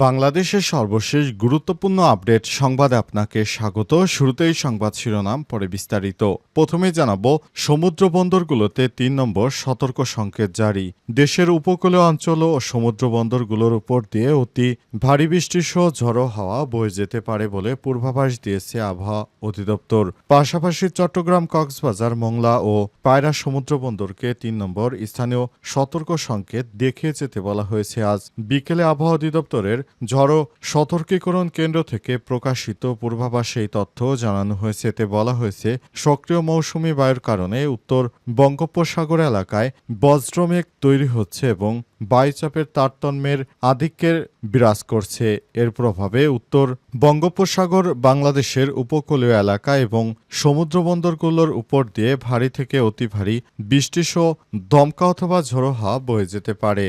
বাংলাদেশের সর্বশেষ গুরুত্বপূর্ণ আপডেট সংবাদে আপনাকে স্বাগত। শুরুতেই সংবাদ শিরোনাম, পরে বিস্তারিত। প্রথমে জানাব, সমুদ্র বন্দরগুলোতে তিন নম্বর সতর্ক সংকেত জারি। দেশের উপকূলীয় অঞ্চল ও সমুদ্র বন্দরগুলোর উপর দিয়ে অতি ভারী বৃষ্টি সহ ঝড়ো হাওয়া বয়ে যেতে পারে বলে পূর্বাভাস দিয়েছে আবহাওয়া অধিদপ্তর। পাশাপাশি চট্টগ্রাম, কক্সবাজার, মোংলা ও পায়রা সমুদ্র বন্দরকে তিন নম্বর স্থানীয় সতর্ক সংকেত দেখিয়ে যেতে বলা হয়েছে। আজ বিকেলে আবহাওয়া অধিদপ্তরের ঝড়ো সতর্কীকরণ কেন্দ্র থেকে প্রকাশিত পূর্বাভাসে এই তথ্য জানানো হয়েছে। এতে বলা হয়েছে, সক্রিয় মৌসুমি বায়ুর কারণে উত্তর বঙ্গোপসাগর এলাকায় বজ্রমেঘ তৈরি হচ্ছে এবং বায়ুচাপের তারতম্যের আধিক্যের বিরাজ করছে। এর প্রভাবে উত্তর বঙ্গোপসাগর, বাংলাদেশের উপকূলীয় এলাকা এবং সমুদ্র বন্দরগুলোর উপর দিয়ে ভারী থেকে অতি ভারী বৃষ্টিসহ দমকা অথবা ঝোড়ো হাওয়া বয়ে যেতে পারে।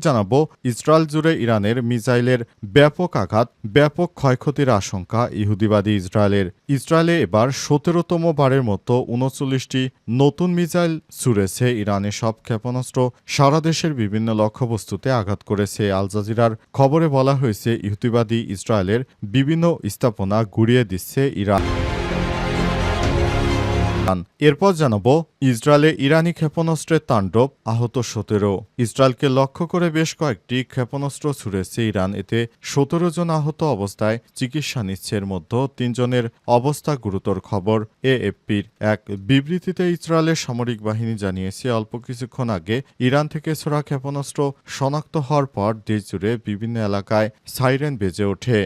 জানাব, ইসরায়েল জুড়ে ইরানের মিসাইলের ব্যাপক আঘাত, ব্যাপক ক্ষয়ক্ষতির আশঙ্কা ইহুদিবাদী ইসরায়েলের। ইসরায়েলে এবার সতেরোতম বারের মতো উনচল্লিশটি নতুন মিসাইল ছুড়েছে ইরানের সব ক্ষেপণাস্ত্র। সারা দেশের বিভিন্ন লক্ষ্যবস্তুতে আঘাত করেছে আল জাজিরার। খবরে বলা হয়েছে, ইহুদিবাদী ইসরায়েলের বিভিন্ন স্থাপনা গুড়িয়ে দিচ্ছে ইরান এরপর জানাব, ইসরায়েলে ইরানি ক্ষেপণাস্ত্রের তাণ্ডব আহত সতেরো। ইসরায়েলকে লক্ষ্য করে বেশ কয়েকটি ক্ষেপণাস্ত্র ছুড়েছে ইরান। এতে সতেরো জন আহত অবস্থায় চিকিৎসা নিচ্ছে। এর মধ্যে তিনজনের অবস্থা গুরুতর খবর এএফপির। এক বিবৃতিতে ইসরায়েলের সামরিক বাহিনী জানিয়েছে, অল্প কিছুক্ষণ আগে ইরান থেকে ছোড়া ক্ষেপণাস্ত্র শনাক্ত হওয়ার পর দেশ জুড়ে বিভিন্ন এলাকায় সাইরেন বেজে ওঠে।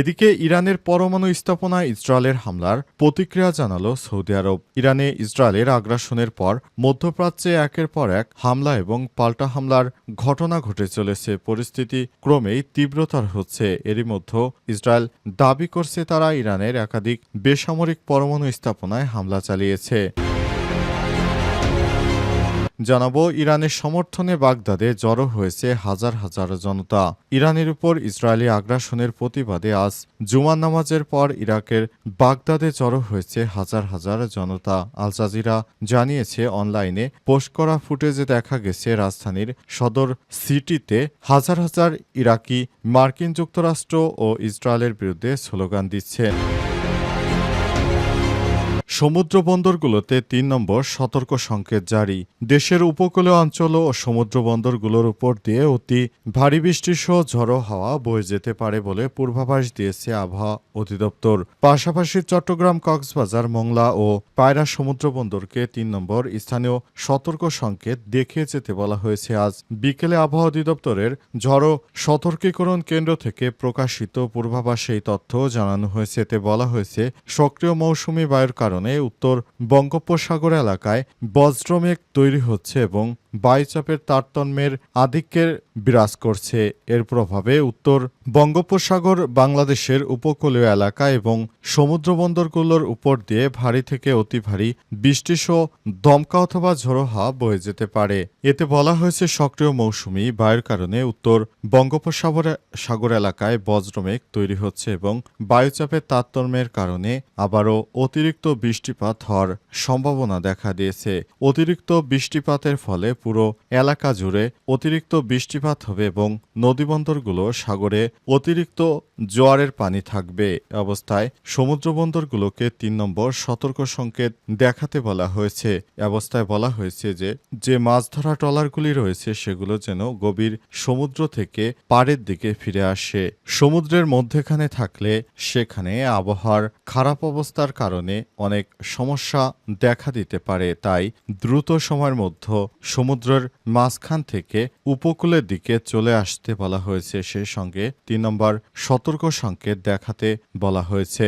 এদিকে ইরানের পরমাণু স্থাপনায় ইসরায়েলের হামলার প্রতিক্রিয়া জানালো সৌদি আরব। ইরানে ইসরায়েলের আগ্রাসনের পর মধ্যপ্রাচ্যে একের পর এক হামলা এবং পাল্টা হামলার ঘটনা ঘটে চলেছে। পরিস্থিতি ক্রমেই তীব্রতর হচ্ছে। এরই মধ্যে ইসরায়েল দাবি করছে তারা ইরানের একাধিক বেসামরিক পরমাণু স্থাপনায় হামলা চালিয়েছে। জানাব, ইরানের সমর্থনে বাগদাদে জড়ো হয়েছে হাজার হাজার জনতা। ইরানের উপর ইসরায়েলি আগ্রাসনের প্রতিবাদে আজ জুমার নামাজের পর ইরাকের বাগদাদে জড়ো হয়েছে হাজার হাজার জনতা। আল জাজিরা জানিয়েছে, অনলাইনে পোস্ট করা ফুটেজে দেখা গেছে, রাজধানীর সদর সিটিতে হাজার হাজার ইরাকি, মার্কিন যুক্তরাষ্ট্র ও ইসরায়েলের বিরুদ্ধে স্লোগান দিচ্ছে। সমুদ্র বন্দরগুলোতে তিন নম্বর সতর্ক সংকেত জারি। দেশের উপকূলীয় অঞ্চল ও সমুদ্র বন্দরগুলোর উপর দিয়ে অতি ভারী বৃষ্টি সহ ঝড়ো হাওয়া বয়ে যেতে পারে বলে পূর্বাভাস দিয়েছে আবহাওয়া অধিদপ্তর। পাশাপাশি চট্টগ্রাম, কক্সবাজার, মোংলা ও পায়রা সমুদ্র বন্দরকে তিন নম্বর স্থানীয় সতর্ক সংকেত দেখিয়ে যেতে বলা হয়েছে আজ। বিকেলে আবহাওয়া অধিদপ্তরের ঝড়ো সতর্কীকরণ কেন্দ্র থেকে প্রকাশিত পূর্বাভাসে এই তথ্য জানানো হয়েছে। এতে বলা হয়েছে, সক্রিয় মৌসুমি বায়ুর কারণে উত্তর বঙ্গোপসাগর এলাকায় বজ্রমেঘ তৈরি হচ্ছে এবং বায়ুচাপের তারতম্যের আধিক্যের বিরাজ করছে। এর প্রভাবে উত্তর বঙ্গোপসাগর, বাংলাদেশের উপকূলীয় এলাকা এবং সমুদ্র বন্দরগুলোর উপর দিয়ে ভারী থেকে অতি ভারী বৃষ্টিসহ দমকা অথবা ঝোড়ো বয়ে যেতে পারে। এতে বলা হয়েছে সক্রিয় মৌসুমি বায়ুর কারণে উত্তর বঙ্গোপসাগর সাগর এলাকায় বজ্রমেঘ তৈরি হচ্ছে এবং বায়ুচাপের তারতম্যের কারণে আবারও অতিরিক্ত বৃষ্টিপাত হওয়ার সম্ভাবনা দেখা দিয়েছে। অতিরিক্ত বৃষ্টিপাতের ফলে পুরো এলাকা জুড়ে অতিরিক্ত বৃষ্টিপাত হবে এবং নদীবন্দরগুলো সাগরে অতিরিক্ত জোয়ারের পানি থাকবে অবস্থায়। সমুদ্রবন্দরগুলোকে তিন নম্বর সতর্ক সংকেত দেখাতে বলা হয়েছে। অবস্থায় বলা হয়েছে যে যে মাছ ধরা ট্রলারগুলি রয়েছে সেগুলো যেন গভীর সমুদ্র থেকে পাড়ের দিকে ফিরে আসে। সমুদ্রের মধ্যেখানে থাকলে সেখানে আবহাওয়ার খারাপ অবস্থার কারণে অনেক সমস্যা দেখা দিতে পারে। তাই দ্রুত সময়ের মধ্যে সমুদ্রের মাঝখান থেকে উপকূলের দিকে চলে আসতে বলা হয়েছে। সে সঙ্গে তিন নম্বর সতর্ক সংকেত দেখাতে বলা হয়েছে।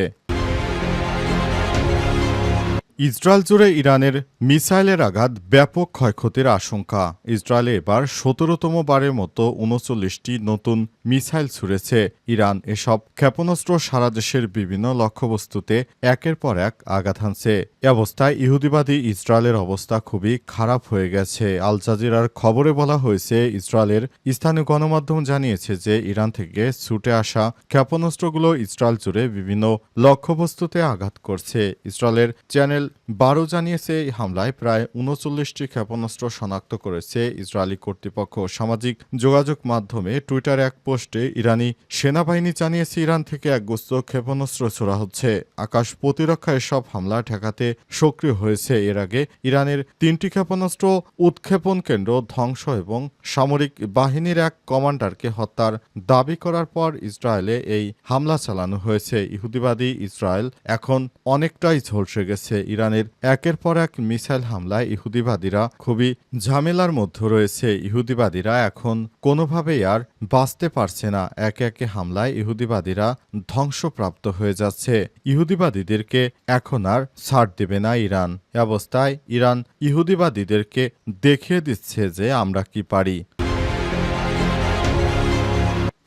ইসরায়েল জুড়ে ইরানের মিসাইলের আঘাত ব্যাপক ক্ষয়ক্ষতির আশঙ্কা। ইসরায়েলে এবার সতেরোতম বারের মতো উনচল্লিশটি নতুন মিসাইল ছুড়েছে ইরান। এসব ক্ষেপণাস্ত্র সারা দেশের বিভিন্ন লক্ষ্যবস্তুতে একের পর এক আঘাত হানছে। এ অবস্থায় ইহুদিবাদী ইসরায়েলের অবস্থা খুবই খারাপ হয়ে গেছে। আল জাজিরার খবরে বলা হয়েছে, ইসরায়েলের স্থানীয় গণমাধ্যম জানিয়েছে যে ইরান থেকে ছুটে আসা ক্ষেপণাস্ত্রগুলো ইসরায়েল জুড়ে বিভিন্ন লক্ষ্যবস্তুতে আঘাত করছে। ইসরায়েলের চ্যানেল বারো জানিয়েছে, এই হামলায় প্রায় উনচল্লিশটি ক্ষেপণাস্ত্র শনাক্ত করেছে ইসরায়েলি কর্তৃপক্ষ। সামাজিক যোগাযোগ মাধ্যমে টুইটার এক পোস্টে ইরানি সেনাবাহিনী জানিয়েছে ইরান থেকে একগুচ্ছ ক্ষেপণাস্ত্র ছোড়া হচ্ছে। আকাশ প্রতিরক্ষা এসব হামলা ঠেকাতে সক্রিয় হয়েছে। এর আগে ইরানের তিনটি ক্ষেপণাস্ত্র, উৎক্ষেপণ কেন্দ্র, ধ্বংস এবং সামরিক বাহিনীর এক কমান্ডারকে হত্যার দাবি করার পর ইসরায়েলে এই হামলা চালানো হয়েছে। ইহুদিবাদী ইসরায়েল এখন অনেকটাই ঝলসে গেছে। ইরানের একের পর এক মিসাইল হামলায় ইহুদিবাদীরা খুবই ঝামেলার মধ্যে রয়েছে। ইহুদিবাদীরা এখন কোনোভাবেই আর বাঁচতে পারছে না। একে একে হামলায় ইহুদিবাদীরা ধ্বংসপ্রাপ্ত হয়ে যাচ্ছে। ইহুদিবাদীদেরকে এখন আর ছাড় দেবে না ইরান। অবস্থায় ইরান ইহুদিবাদীদেরকে দেখিয়ে দিচ্ছে যে আমরা কি পারি।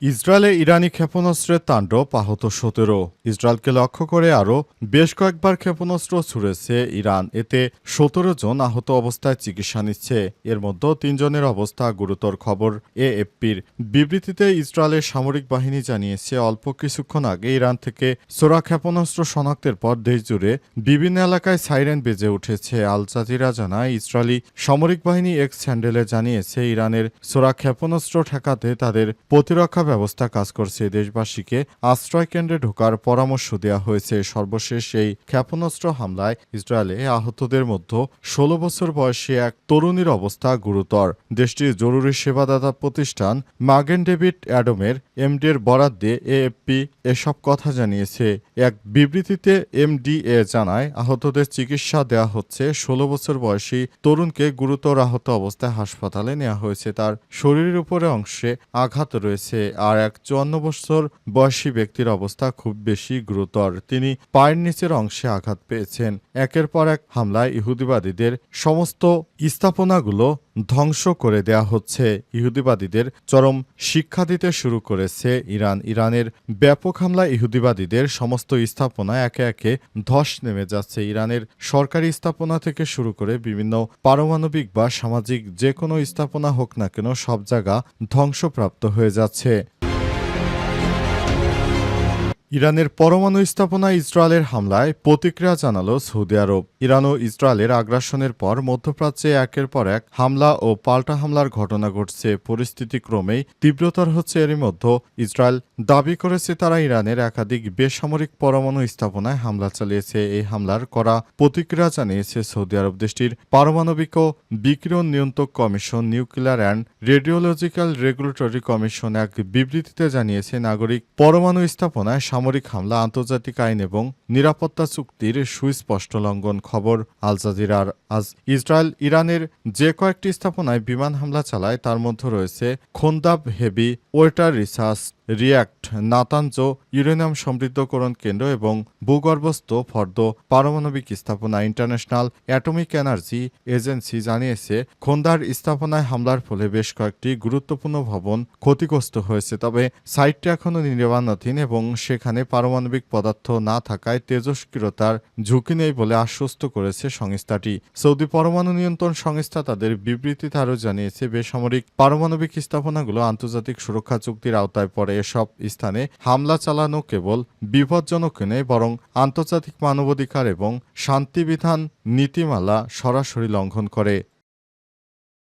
ইসরায়েলে ইরানি ক্ষেপণাস্ত্রের তাণ্ডব আহত সতেরো। ইসরায়েলকে লক্ষ্য করে আরও বেশ কয়েকবার ক্ষেপণাস্ত্র ছুড়েছে ইরান। এতে সতেরো জন আহত অবস্থায় চিকিৎসা নিচ্ছে। এর মধ্যে তিনজনের অবস্থা গুরুতর খবর এএফপির। বিবৃতিতে ইসরায়েলের সামরিক বাহিনী জানিয়েছে, অল্প কিছুক্ষণ আগে ইরান থেকে সোরা ক্ষেপণাস্ত্র শনাক্তের পর দেশজুড়ে বিভিন্ন এলাকায় সাইরেন বেজে উঠেছে। আল জাজিরা জানায়, ইসরায়েলি সামরিক বাহিনী এক্স স্যান্ডেলে জানিয়েছে, ইরানের সোরা ক্ষেপণাস্ত্র ঠেকাতে তাদের প্রতিরক্ষা ব্যবস্থা কাজ করছে দেশবাসীকে। আশ্রয় কেন্দ্রে ঢোকার পরামর্শ দেওয়া হয়েছে। সর্বশেষ এই ক্ষেপণাস্ত্র হামলায় ইসরায়েলে আহতদের মধ্যে ষোলো বছর বয়সী এক তরুণীর অবস্থা গুরুতর। দেশটির জরুরি সেবাদাতা প্রতিষ্ঠান মাগেন ডেভিড অ্যাডমের এমডির বরাদ দিয়ে এএফপি এসব কথা জানিয়েছে। এক বিবৃতিতে এমডিএ জানায়, আহতদের চিকিৎসা দেওয়া হচ্ছে। ষোলো বছর বয়সী তরুণকে গুরুতর আহত অবস্থায় হাসপাতালে নেওয়া হয়েছে। তার শরীরের উপরে অংশে আঘাত রয়েছে। আর এক চুয়ান্ন বছর বয়সী ব্যক্তির অবস্থা খুব বেশি গুরুতর। তিনি পায়ের নিচের অংশে আঘাত পেয়েছেন। একের পর এক হামলায় ইহুদিবাদীদের সমস্ত স্থাপনাগুলো ধ্বংস করে দেয়া হচ্ছে। ইহুদিবাদীদের চরম শিক্ষা দিতে শুরু করেছে ইরান। ইরানের ব্যাপক হামলা ইহুদিবাদীদের সমস্ত স্থাপনা একে একে ধস নেমে যাচ্ছে। ইরানের সরকারি স্থাপনা থেকে শুরু করে বিভিন্ন পারমাণবিক বা সামাজিক যে কোনো স্থাপনা হোক না কেন সব জায়গা ধ্বংসপ্রাপ্ত হয়ে যাচ্ছে। ইরানের পরমাণু স্থাপনা ইসরায়েলের হামলায় প্রতিক্রিয়া জানালো সৌদি আরব। ইরান ও ইসরায়েলের আগ্রাসনের পর মধ্যপ্রাচ্যে একের পর এক হামলা ও পাল্টা হামলার ঘটনা ঘটছে। পরিস্থিতি ক্রমেই তীব্রতর হচ্ছে এরই মধ্যে। ইসরায়েল দাবি করেছে তারা ইরানের একাধিক বেসামরিক পরমাণু স্থাপনায় হামলা চালিয়েছে। এই হামলার করা প্রতিক্রিয়া জানিয়েছে সৌদি আরব দেশটির পারমাণবিক ও বিকিরণ নিয়ন্ত্রক commission, nuclear and radiological regulatory commission এক বিবৃতিতে জানিয়েছে, নাগরিক পরমাণু স্থাপনায় সামরিক হামলা, আন্তর্জাতিক আইন এবং নিরাপত্তা চুক্তির সুস্পষ্ট লঙ্ঘন খবর। আল জাজিরার আজ ইসরায়েল, ইরানের যে কয়েকটি স্থাপনায় বিমান হামলা চালায়, তার মধ্যে রয়েছে Khondab heavy, water research reactor Natanz uranium সমৃদ্ধকরণ কেন্দ্র এবং ভূগর্ভস্থ ফর্দ পারমাণবিক স্থাপনা ইন্টারন্যাশনাল অ্যাটমিক এনার্জি এজেন্সি জানিয়েছে খোন্দার স্থাপনায় হামলার ফলে বেশ কয়েকটি গুরুত্বপূর্ণ ভবন ক্ষতিগ্রস্ত হয়েছে। তবে সাইটটি এখনও নির্মাণাধীন এবং সেখানে পারমাণবিক পদার্থ না থাকায় তেজস্ক্রিয়তার ঝুঁকি নেই বলে আশ্বস্ত করেছে সংস্থাটি। সৌদি পরমাণু নিয়ন্ত্রণ সংস্থা তাদের বিবৃতিতে আরও জানিয়েছে, বেসামরিক পারমাণবিক স্থাপনাগুলো আন্তর্জাতিক সুরক্ষা চুক্তির আওতায় পড়ে এসব স্থানে হামলা চালানো কেবল বিপজ্জনক নয়, বরং আন্তর্জাতিক মানবাধিকার এবং শান্তিবিধান নীতিমালা সরাসরি লঙ্ঘন করে।